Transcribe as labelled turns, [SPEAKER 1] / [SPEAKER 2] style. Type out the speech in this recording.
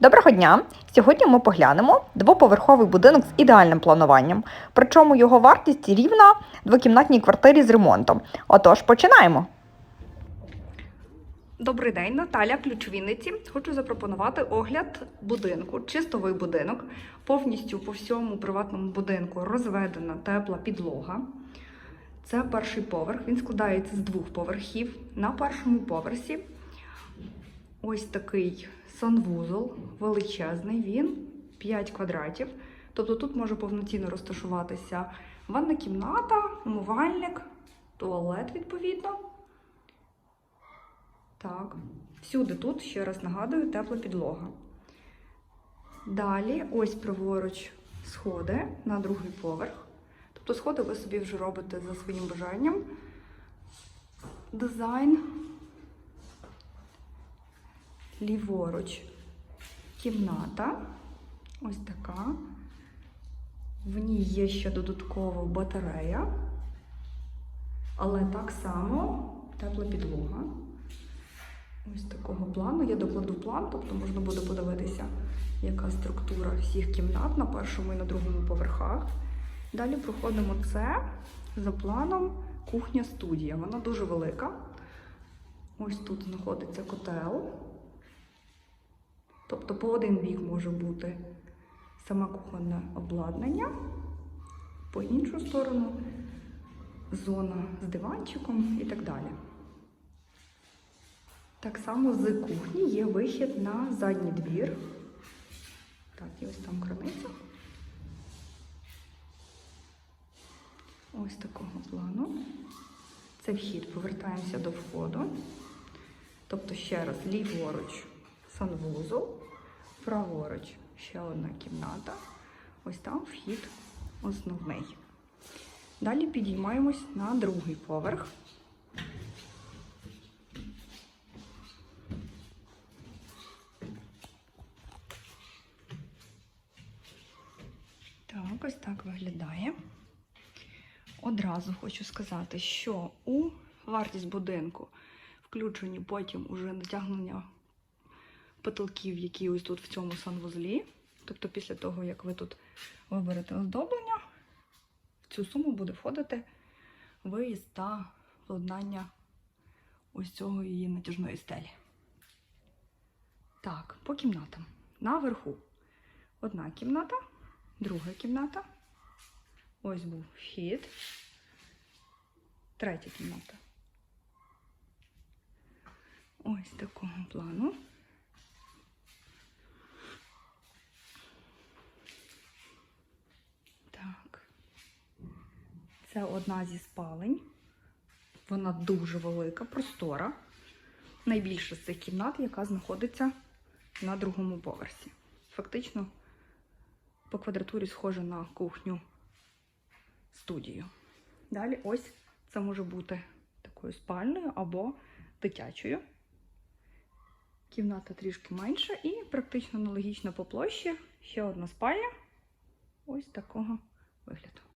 [SPEAKER 1] Доброго дня! Сьогодні ми поглянемо двоповерховий будинок з ідеальним плануванням. Причому його вартість рівна двокімнатній квартирі з ремонтом. Отож, починаємо. Добрий день, Наталя, Ключвінниці. Хочу запропонувати огляд будинку, чистовий будинок. Повністю по всьому приватному будинку розведена тепла підлога. Це перший поверх. Він складається з двох поверхів. На першому поверсі ось такий санвузол, величезний. Він 5 квадратів. Тобто тут може повноцінно розташуватися ванна кімната, умивальник, туалет, відповідно. Так, всюди тут, ще раз нагадую, тепла підлога. Далі, ось праворуч сходи на другий поверх. Тобто сходи ви собі вже робите за своїм бажанням. Дизайн. Ліворуч кімната. Ось така. В ній є ще додатково батарея, але так само тепла підлога. Ось такого плану. Я докладу план, тобто можна буде подивитися, яка структура всіх кімнат на першому і на другому поверхах. Далі проходимо це за планом кухня-студія. Вона дуже велика. Ось тут знаходиться котел. Тобто по один бік може бути саме кухонне обладнання, по іншу сторону зона з диванчиком і так далі. Так само з кухні є вихід на задній двір. Так, і ось там краниця. Ось такого плану. Це вхід, повертаємося до входу. Тобто, ще раз, ліворуч санвузол, праворуч ще одна кімната. Ось там вхід основний. Далі підіймаємось на другий поверх. Так, ось так виглядає. Одразу хочу сказати, що у вартість будинку включені потім уже натягнення потолків, які ось тут в цьому санвузлі. Тобто, після того, як ви тут виберете оздоблення, в цю суму буде входити виїзд та владнання ось цього її натяжної стелі. Так, по кімнатам. Наверху одна кімната, друга кімната. Ось був вхід. Третя кімната. Ось такого плану. Так. Це одна зі спалень. Вона дуже велика, простора. Найбільша з цих кімнат, яка знаходиться на другому поверсі. Фактично, по квадратурі схожа на кухню студію. Далі ось це може бути такою спальною або дитячою. Кімната трішки менша і практично аналогічно по площі ще одна спальня ось такого вигляду.